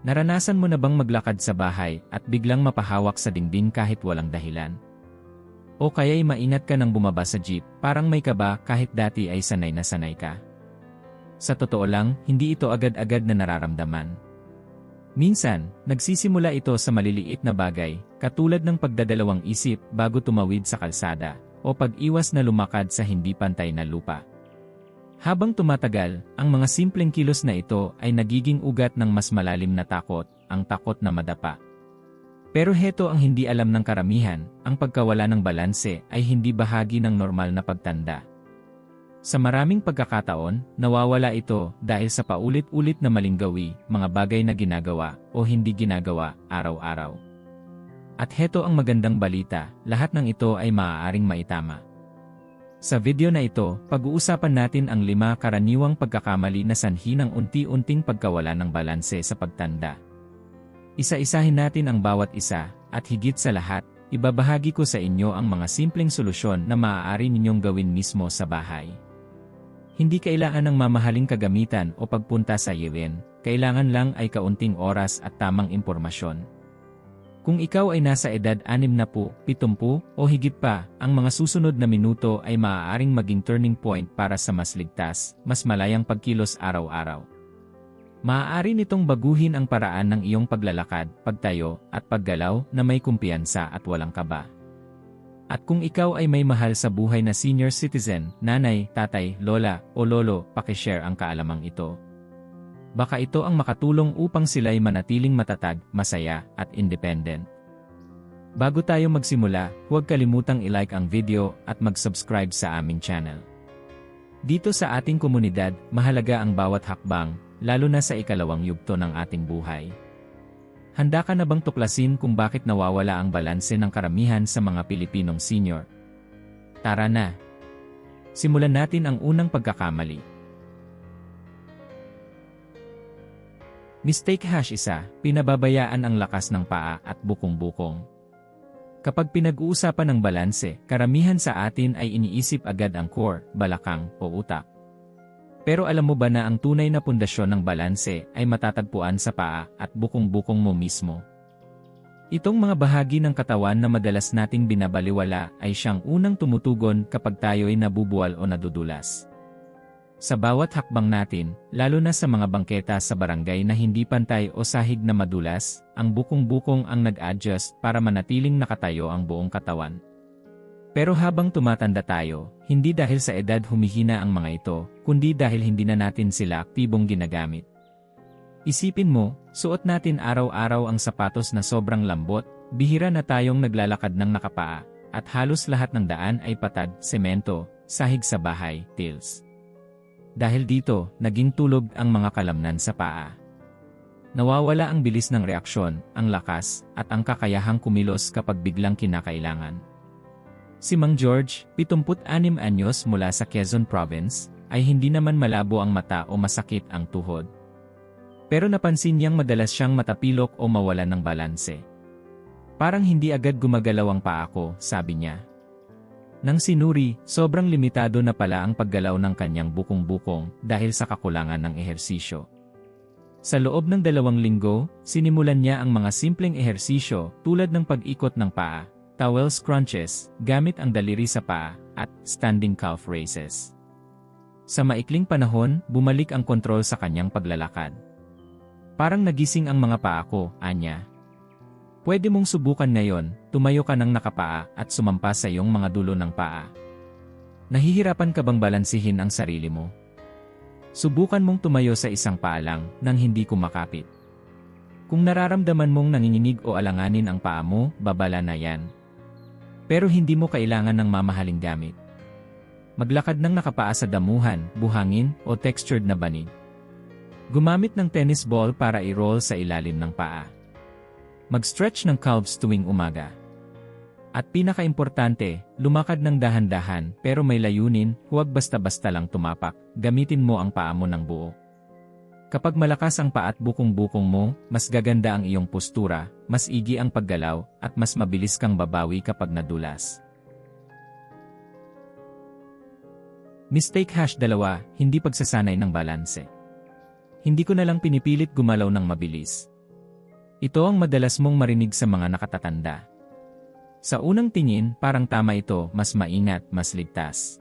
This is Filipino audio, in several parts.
Naranasan mo na bang maglakad sa bahay at biglang mapahawak sa dingding kahit walang dahilan? O kaya'y maingat ka nang bumaba sa jeep, parang may kaba kahit dati ay sanay na sanay ka? Sa totoo lang, hindi ito agad-agad na nararamdaman. Minsan, nagsisimula ito sa maliliit na bagay, katulad ng pagdadalawang isip bago tumawid sa kalsada, o pag-iwas na lumakad sa hindi pantay na lupa. Habang tumatagal, ang mga simpleng kilos na ito ay nagiging ugat ng mas malalim na takot, ang takot na madapa. Pero heto ang hindi alam ng karamihan, ang pagkawala ng balanse ay hindi bahagi ng normal na pagtanda. Sa maraming pagkakataon, nawawala ito dahil sa paulit-ulit na maling gawi, mga bagay na ginagawa o hindi ginagawa araw-araw. At heto ang magandang balita, lahat ng ito ay maaaring maitama. Sa video na ito, pag-uusapan natin ang lima karaniwang pagkakamali na sanhi ng unti-unting pagkawala ng balanse sa pagtanda. Isa-isahin natin ang bawat isa, at higit sa lahat, ibabahagi ko sa inyo ang mga simpleng solusyon na maaari ninyong gawin mismo sa bahay. Hindi kailangan ng mamahaling kagamitan o pagpunta sa iwen, kailangan lang ay kaunting oras at tamang impormasyon. Kung ikaw ay nasa edad 60, 70 o higit pa, ang mga susunod na minuto ay maaaring maging turning point para sa mas ligtas, mas malayang pagkilos araw-araw. Maaari nitong baguhin ang paraan ng iyong paglalakad, pagtayo, at paggalaw na may kumpiyansa at walang kaba. At kung ikaw ay may mahal sa buhay na senior citizen, nanay, tatay, lola, o lolo, pakishare ang kaalamang ito. Baka ito ang makatulong upang sila'y manatiling matatag, masaya, at independent. Bago tayo magsimula, huwag kalimutang i-like ang video at mag-subscribe sa aming channel. Dito sa ating komunidad, mahalaga ang bawat hakbang, lalo na sa ikalawang yugto ng ating buhay. Handa ka na bang tuklasin kung bakit nawawala ang balanse ng karamihan sa mga Pilipinong senior? Tara na! Simulan natin ang unang pagkakamali. Mistake hash isa, pinababayaan ang lakas ng paa at bukong-bukong. Kapag pinag-uusapan ng balanse, karamihan sa atin ay iniisip agad ang core, balakang, o utak. Pero alam mo ba na ang tunay na pundasyon ng balanse ay matatagpuan sa paa at bukong-bukong mo mismo? Itong mga bahagi ng katawan na madalas nating binabaliwala ay siyang unang tumutugon kapag tayo'y nabubuwal o nadudulas. Sa bawat hakbang natin, lalo na sa mga bangketa sa barangay na hindi pantay o sahig na madulas, ang bukong-bukong ang nag-adjust para manatiling nakatayo ang buong katawan. Pero habang tumatanda tayo, hindi dahil sa edad humihina ang mga ito, kundi dahil hindi na natin sila aktibong ginagamit. Isipin mo, suot natin araw-araw ang sapatos na sobrang lambot, bihira na tayong naglalakad ng nakapaa, at halos lahat ng daan ay patad, semento, sahig sa bahay, tiles. Dahil dito, naging tulog ang mga kalamnan sa paa. Nawawala ang bilis ng reaksyon, ang lakas, at ang kakayahang kumilos kapag biglang kinakailangan. Si Mang George, 76 anyos mula sa Quezon Province, ay hindi naman malabo ang mata o masakit ang tuhod. Pero napansin niyang madalas siyang matapilok o mawalan ng balanse. Parang hindi agad gumagalaw ang paa ko, sabi niya. Nang sinuri, sobrang limitado na pala ang paggalaw ng kanyang bukong-bukong dahil sa kakulangan ng ehersisyo. Sa loob ng dalawang linggo, sinimulan niya ang mga simpleng ehersisyo tulad ng pag-ikot ng paa, towel scrunches, gamit ang daliri sa paa, at standing calf raises. Sa maikling panahon, bumalik ang kontrol sa kanyang paglalakad. Parang nagising ang mga paa ko, anya. Pwede mong subukan ngayon, tumayo ka ng nakapaa at sumampa sa iyong mga dulo ng paa. Nahihirapan ka bang balansihin ang sarili mo? Subukan mong tumayo sa isang paa lang nang hindi kumakapit. Kung nararamdaman mong nanginginig o alanganin ang paa mo, babala na yan. Pero hindi mo kailangan ng mamahaling gamit. Maglakad ng nakapaa sa damuhan, buhangin, o textured na banig. Gumamit ng tennis ball para i-roll sa ilalim ng paa. Mag-stretch ng calves tuwing umaga. At pinakaimportante, lumakad ng dahan-dahan pero may layunin, huwag basta-basta lang tumapak, gamitin mo ang paa mo ng buo. Kapag malakas ang paa at bukong-bukong mo, mas gaganda ang iyong postura, mas igi ang paggalaw, at mas mabilis kang babawi kapag nadulas. Mistake hash dalawa, hindi pagsasanay ng balanse. Hindi ko na lang pinipilit gumalaw ng mabilis. Ito ang madalas mong marinig sa mga nakatatanda. Sa unang tingin, parang tama ito, mas maingat, mas ligtas.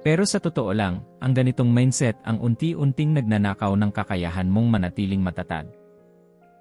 Pero sa totoo lang, ang ganitong mindset ang unti-unting nagnanakaw ng kakayahan mong manatiling matatag.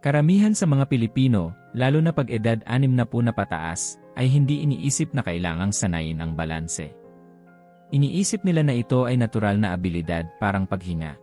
Karamihan sa mga Pilipino, lalo na pag edad 60 na po na pataas, ay hindi iniisip na kailangang sanayin ang balanse. Iniisip nila na ito ay natural na abilidad parang paghinga.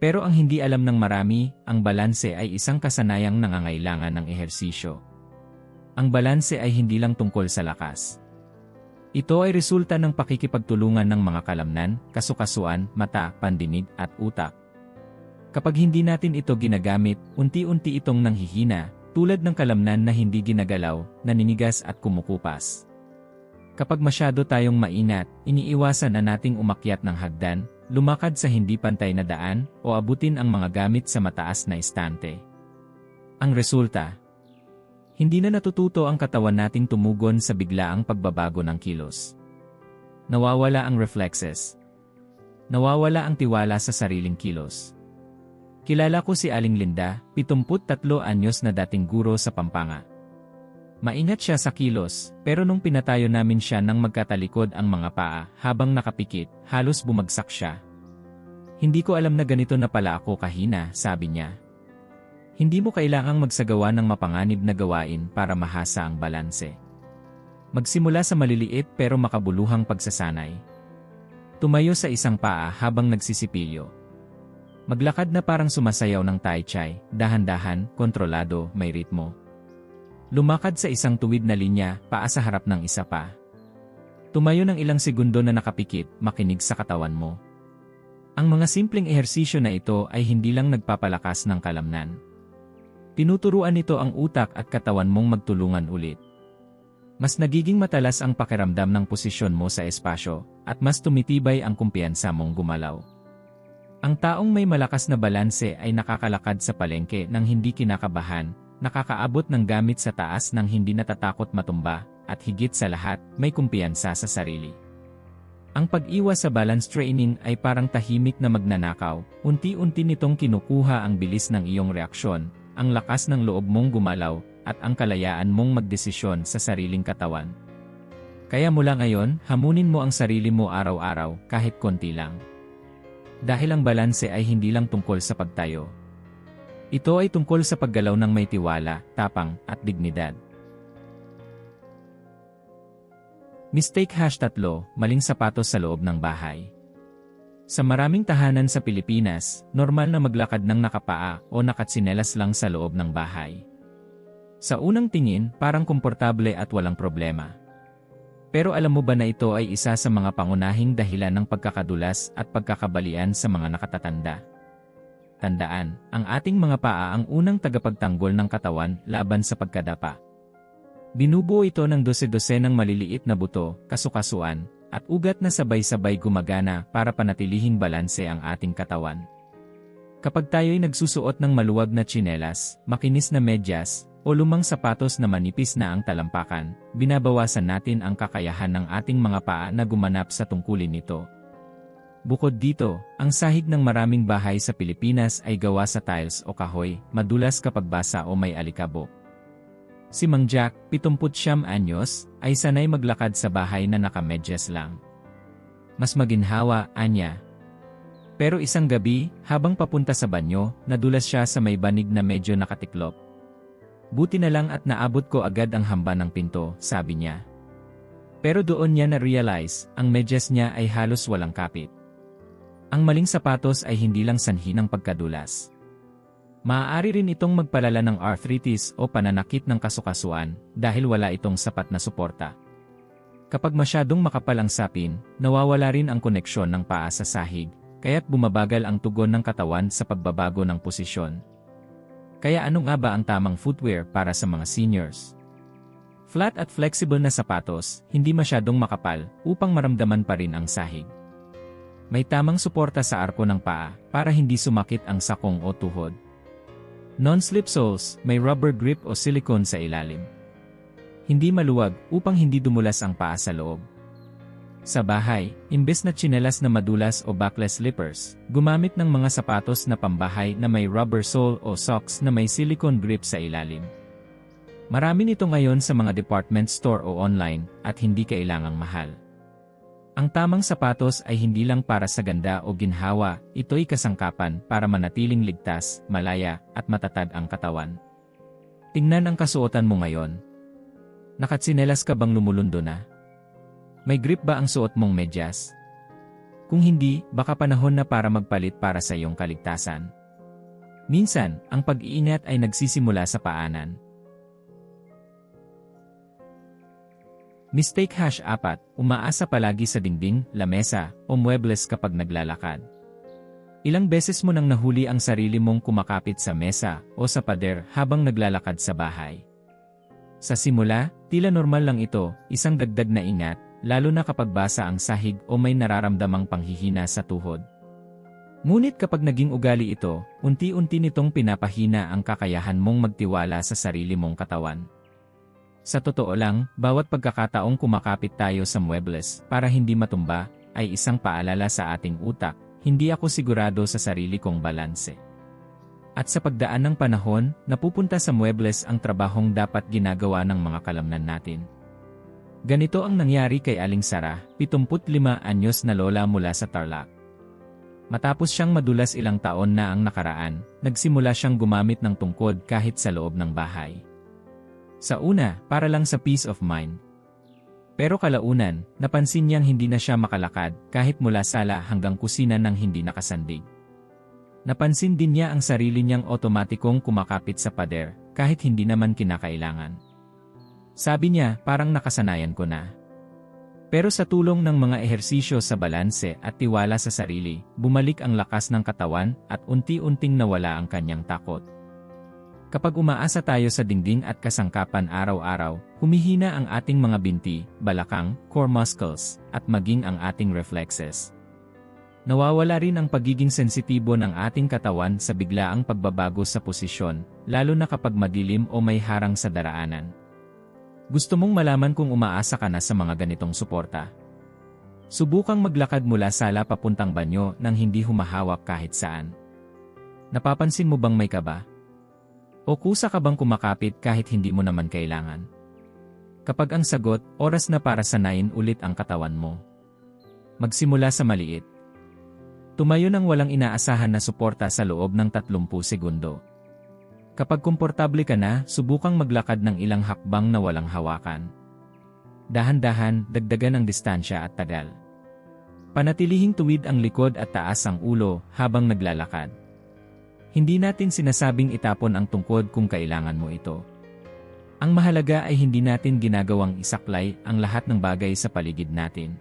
Pero ang hindi alam ng marami, ang balanse ay isang kasanayang nangangailangan ng ehersisyo. Ang balanse ay hindi lang tungkol sa lakas. Ito ay resulta ng pakikipagtulungan ng mga kalamnan, kasukasuan, mata, pandinig at utak. Kapag hindi natin ito ginagamit, unti-unti itong nanghihina, tulad ng kalamnan na hindi ginagalaw, naninigas at kumukupas. Kapag masyado tayong mainat, iniiwasan na nating umakyat ng hagdan, lumakad sa hindi pantay na daan, o abutin ang mga gamit sa mataas na istante. Ang resulta, hindi na natututo ang katawan nating tumugon sa biglaang pagbabago ng kilos. Nawawala ang reflexes. Nawawala ang tiwala sa sariling kilos. Kilala ko si Aling Linda, 73 anyos na dating guro sa Pampanga. Maingat siya sa kilos, pero nung pinatayo namin siya nang magkatalikod ang mga paa habang nakapikit, halos bumagsak siya. Hindi ko alam na ganito na pala ako kahina, sabi niya. Hindi mo kailangang magsagawa ng mapanganib na gawain para mahasa ang balanse. Magsimula sa maliliit pero makabuluhang pagsasanay. Tumayo sa isang paa habang nagsisipilyo. Maglakad na parang sumasayaw ng tai chai, dahan-dahan, kontrolado, may ritmo. Lumakad sa isang tuwid na linya, paa sa harap ng isa pa. Tumayo ng ilang segundo na nakapikit, makinig sa katawan mo. Ang mga simpleng ehersisyo na ito ay hindi lang nagpapalakas ng kalamnan. Tinuturuan nito ang utak at katawan mong magtulungan ulit. Mas nagiging matalas ang pakiramdam ng posisyon mo sa espasyo, at mas tumitibay ang kumpiyansa mong gumalaw. Ang taong may malakas na balanse ay nakakalakad sa palengke nang hindi kinakabahan, nakakaabot ng gamit sa taas nang hindi natatakot matumba, at higit sa lahat, may kumpiyansa sa sarili. Ang pag-iwas sa balance training ay parang tahimik na magnanakaw, unti-unti nitong kinukuha ang bilis ng iyong reaksyon, ang lakas ng loob mong gumalaw, at ang kalayaan mong magdesisyon sa sariling katawan. Kaya mula ngayon, hamunin mo ang sarili mo araw-araw, kahit konti lang. Dahil ang balanse ay hindi lang tungkol sa pagtayo. Ito ay tungkol sa paggalaw ng may tiwala, tapang, at dignidad. Mistake hash tatlo, maling sapatos sa loob ng bahay. Sa maraming tahanan sa Pilipinas, normal na maglakad ng nakapaa o nakatsinelas lang sa loob ng bahay. Sa unang tingin, parang komportable at walang problema. Pero alam mo ba na ito ay isa sa mga pangunahing dahilan ng pagkakadulas at pagkakabalian sa mga nakatatanda? Tandaan, ang ating mga paa ang unang tagapagtanggol ng katawan laban sa pagkadapa. Binubuo ito ng dose-dose ng maliliit na buto, kasukasuan, at ugat na sabay-sabay gumagana para panatilihing balanse ang ating katawan. Kapag tayo'y nagsusuot ng maluwag na tsinelas, makinis na medyas, o lumang sapatos na manipis na ang talampakan, binabawasan natin ang kakayahan ng ating mga paa na gumanap sa tungkulin nito. Bukod dito, ang sahig ng maraming bahay sa Pilipinas ay gawa sa tiles o kahoy, madulas kapag basa o may alikabok. Si Mang Jack, 70 anyos, ay sanay maglakad sa bahay na nakamedyas lang. Mas maginhawa, anya. Pero isang gabi, habang papunta sa banyo, nadulas siya sa may banig na medyo nakatiklop. Buti na lang at naabot ko agad ang hamba ng pinto, sabi niya. Pero doon niya na-realize, ang medyas niya ay halos walang kapit. Ang maling sapatos ay hindi lang sanhi ng pagkadulas. Maaari rin itong magpalala ng arthritis o pananakit ng kasukasuan dahil wala itong sapat na suporta. Kapag masyadong makapal ang sapin, nawawala rin ang koneksyon ng paa sa sahig, kaya't bumabagal ang tugon ng katawan sa pagbabago ng posisyon. Kaya ano nga ba ang tamang footwear para sa mga seniors? Flat at flexible na sapatos, hindi masyadong makapal, upang maramdaman pa rin ang sahig. May tamang suporta sa arko ng paa para hindi sumakit ang sakong o tuhod. Non-slip soles, may rubber grip o silicone sa ilalim. Hindi maluwag upang hindi dumulas ang paa sa loob. Sa bahay, imbes na tsinelas na madulas o backless slippers, gumamit ng mga sapatos na pambahay na may rubber sole o socks na may silicone grip sa ilalim. Marami nito ngayon sa mga department store o online at hindi kailangang mahal. Ang tamang sapatos ay hindi lang para sa ganda o ginhawa, ito'y kasangkapan para manatiling ligtas, malaya, at matatag ang katawan. Tingnan ang kasuotan mo ngayon. Nakatsinelas ka bang lumulundo na? May grip ba ang suot mong medyas? Kung hindi, baka panahon na para magpalit para sa iyong kaligtasan. Minsan, ang pag-iingat ay nagsisimula sa paanan. Mistake hash 4, umaasa palagi sa dingding, lamesa, o muebles kapag naglalakad. Ilang beses mo nang nahuli ang sarili mong kumakapit sa mesa o sa pader habang naglalakad sa bahay. Sa simula, tila normal lang ito, isang dagdag na ingat, lalo na kapag basa ang sahig o may nararamdamang panghihina sa tuhod. Ngunit kapag naging ugali ito, unti-unti nitong pinapahina ang kakayahan mong magtiwala sa sarili mong katawan. Sa totoo lang, bawat pagkakataong kumakapit tayo sa muebles para hindi matumba, ay isang paalala sa ating utak, hindi ako sigurado sa sarili kong balanse. At sa pagdaan ng panahon, napupunta sa muebles ang trabahong dapat ginagawa ng mga kalamnan natin. Ganito ang nangyari kay Aling Sara, 75 anyos na lola mula sa Tarlac. Matapos siyang madulas ilang taon na ang nakaraan, nagsimula siyang gumamit ng tungkod kahit sa loob ng bahay. Sa una, para lang sa peace of mind. Pero kalaunan, napansin niyang hindi na siya makalakad kahit mula sala hanggang kusina nang hindi nakasandig. Napansin din niya ang sarili niyang otomatikong kumakapit sa pader kahit hindi naman kinakailangan. Sabi niya, parang nakasanayan ko na. Pero sa tulong ng mga ehersisyo sa balanse at tiwala sa sarili, bumalik ang lakas ng katawan at unti-unting nawala ang kanyang takot. Kapag umaasa tayo sa dingding at kasangkapan araw-araw, humihina ang ating mga binti, balakang, core muscles, at maging ang ating reflexes. Nawawala rin ang pagiging sensitibo ng ating katawan sa biglaang pagbabago sa posisyon, lalo na kapag madilim o may harang sa daraanan. Gusto mong malaman kung umaasa ka na sa mga ganitong suporta? Subukang maglakad mula sala papuntang banyo nang hindi humahawak kahit saan. Napapansin mo bang may kaba? O kusa ka bang kumakapit kahit hindi mo naman kailangan? Kapag ang sagot, oras na para sanayin ulit ang katawan mo. Magsimula sa maliit. Tumayo ng walang inaasahan na suporta sa loob ng 30 segundo. Kapag komportable ka na, subukang maglakad ng ilang hakbang na walang hawakan. Dahan-dahan, dagdagan ang distansya at tagal. Panatilihing tuwid ang likod at taas ang ulo habang naglalakad. Hindi natin sinasabing itapon ang tungkod kung kailangan mo ito. Ang mahalaga ay hindi natin ginagawang isaklay ang lahat ng bagay sa paligid natin.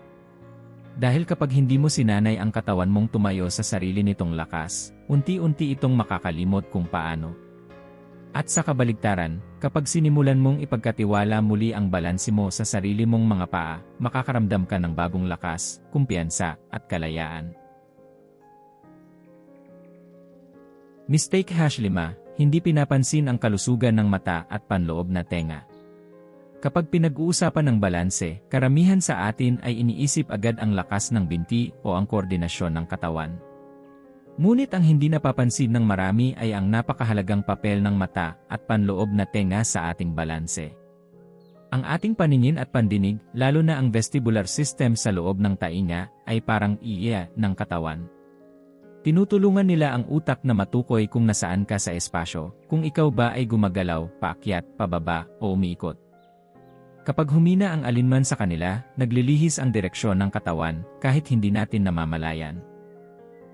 Dahil kapag hindi mo sinanay ang katawan mong tumayo sa sarili nitong lakas, unti-unti itong makakalimot kung paano. At sa kabaligtaran, kapag sinimulan mong ipagkatiwala muli ang balansi mo sa sarili mong mga paa, makakaramdam ka ng bagong lakas, kumpiyansa, at kalayaan. Mistake hash 5, hindi pinapansin ang kalusugan ng mata at panloob na tenga. Kapag pinag-uusapan ng balanse, karamihan sa atin ay iniisip agad ang lakas ng binti o ang koordinasyon ng katawan. Ngunit ang hindi napapansin ng marami ay ang napakahalagang papel ng mata at panloob na tenga sa ating balanse. Ang ating paningin at pandinig, lalo na ang vestibular system sa loob ng tainga, ay parang iya ng katawan. Tinutulungan nila ang utak na matukoy kung nasaan ka sa espasyo, kung ikaw ba ay gumagalaw, paakyat, pababa, o umiikot. Kapag humina ang alinman sa kanila, naglilihis ang direksyon ng katawan kahit hindi natin namamalayan.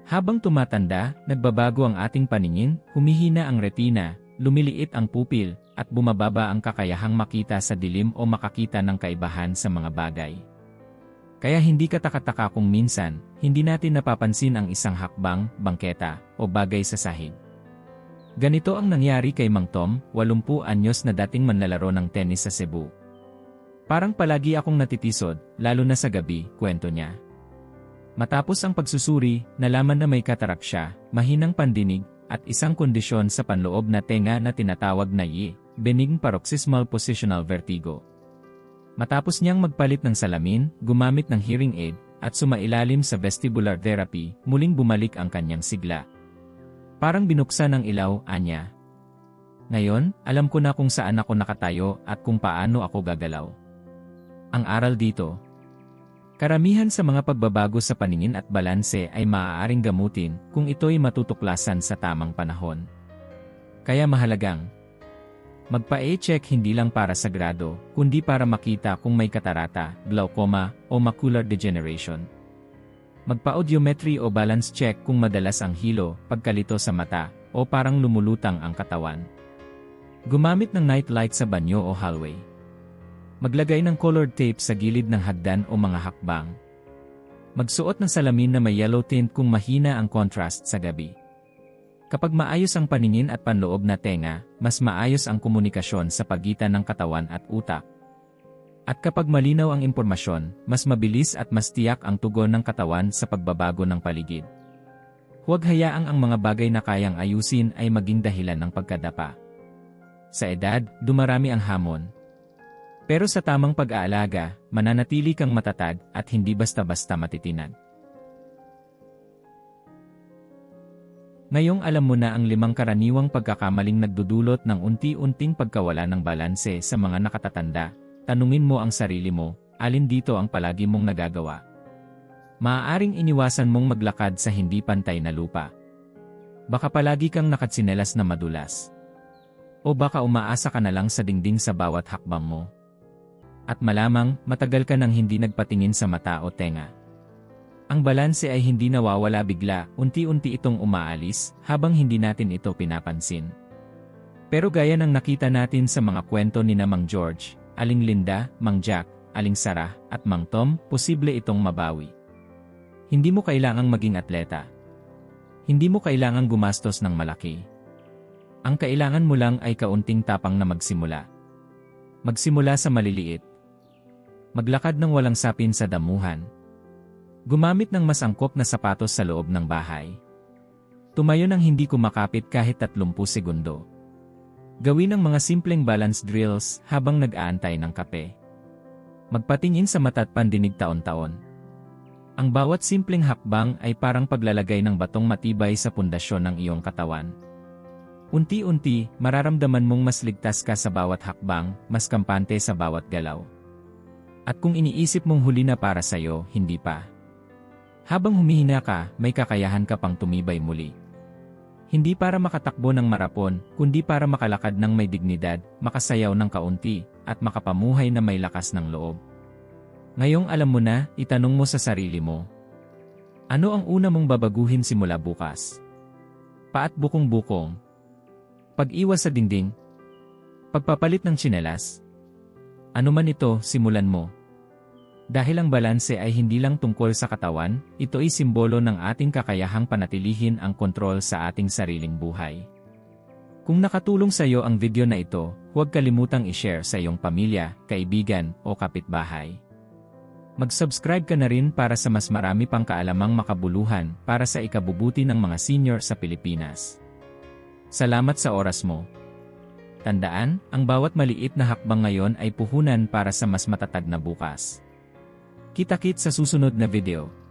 Habang tumatanda, nagbabago ang ating paningin, humihina ang retina, lumiliit ang pupil, at bumababa ang kakayahang makita sa dilim o makakita ng kaibahan sa mga bagay. Kaya hindi katakataka kung minsan, hindi natin napapansin ang isang hakbang, bangketa, o bagay sa sahig. Ganito ang nangyari kay Mang Tom, 80 anyos na dating manlalaro ng tennis sa Cebu. Parang palagi akong natitisod, lalo na sa gabi, kwento niya. Matapos ang pagsusuri, nalaman na may katarak siya, mahinang pandinig, at isang kondisyon sa panloob na tenga na tinatawag na yi, benign paroxysmal positional vertigo. Matapos niyang magpalit ng salamin, gumamit ng hearing aid, at sumailalim sa vestibular therapy, muling bumalik ang kanyang sigla. Parang binuksan ang ilaw, anya. Ngayon, alam ko na kung saan ako nakatayo at kung paano ako gagalaw. Ang aral dito, karamihan sa mga pagbabago sa paningin at balanse ay maaaring gamutin kung ito'y matutuklasan sa tamang panahon. Kaya mahalagang, magpa-e-check hindi lang para sa grado, kundi para makita kung may katarata, glaucoma, o macular degeneration. Magpa-audiometry o balance check kung madalas ang hilo, pagkalito sa mata, o parang lumulutang ang katawan. Gumamit ng night light sa banyo o hallway. Maglagay ng colored tape sa gilid ng hagdan o mga hakbang. Magsuot ng salamin na may yellow tint kung mahina ang contrast sa gabi. Kapag maayos ang paningin at panloob na tenga, mas maayos ang komunikasyon sa pagitan ng katawan at utak. At kapag malinaw ang impormasyon, mas mabilis at mas tiyak ang tugon ng katawan sa pagbabago ng paligid. Huwag hayaang ang mga bagay na kayang ayusin ay maging dahilan ng pagkadapa. Sa edad, dumarami ang hamon. Pero sa tamang pag-aalaga, mananatili kang matatag at hindi basta-basta matitinag. Ngayong alam mo na ang limang karaniwang pagkakamaling nagdudulot ng unti-unting pagkawala ng balanse sa mga nakatatanda, tanungin mo ang sarili mo, alin dito ang palagi mong nagagawa. Maaaring iniwasan mong maglakad sa hindi pantay na lupa. Baka palagi kang nakatsinelas na madulas. O baka umaasa ka na lang sa dingding sa bawat hakbang mo. At malamang, matagal ka nang hindi nagpatingin sa mata o tenga. Ang balanse ay hindi nawawala bigla, unti-unti itong umaalis, habang hindi natin ito pinapansin. Pero gaya ng nakita natin sa mga kwento ni na Mang George, Aling Linda, Mang Jack, Aling Sarah, at Mang Tom, posible itong mabawi. Hindi mo kailangang maging atleta. Hindi mo kailangang gumastos ng malaki. Ang kailangan mo lang ay kaunting tapang na magsimula. Magsimula sa maliliit. Maglakad ng walang sapin sa damuhan. Gumamit ng mas angkop na sapatos sa loob ng bahay. Tumayo ng hindi kumakapit kahit 30 segundo. Gawin ang mga simpleng balance drills habang nag-aantay ng kape. Magpatingin sa mata at pandinig taon-taon. Ang bawat simpleng hakbang ay parang paglalagay ng batong matibay sa pundasyon ng iyong katawan. Unti-unti, mararamdaman mong mas ligtas ka sa bawat hakbang, mas kampante sa bawat galaw. At kung iniisip mong huli na para sa'yo, hindi pa. Habang humihina ka, may kakayahan ka pang tumibay muli. Hindi para makatakbo ng marapon, kundi para makalakad ng may dignidad, makasayaw ng kaunti, at makapamuhay na may lakas ng loob. Ngayong alam mo na, itanong mo sa sarili mo. Ano ang una mong babaguhin simula bukas? Paat bukong-bukong, pag-iwas sa dingding. Pagpapalit ng tsinelas. Ano man ito, simulan mo. Dahil ang balanse ay hindi lang tungkol sa katawan, ito ay simbolo ng ating kakayahang panatilihin ang kontrol sa ating sariling buhay. Kung nakatulong sa iyo ang video na ito, huwag kalimutang i-share sa iyong pamilya, kaibigan, o kapitbahay. Mag-subscribe ka na rin para sa mas marami pang kaalamang makabuluhan para sa ikabubuti ng mga senior sa Pilipinas. Salamat sa oras mo. Tandaan, ang bawat maliit na hakbang ngayon ay puhunan para sa mas matatag na bukas. Kita-kit sa susunod na video.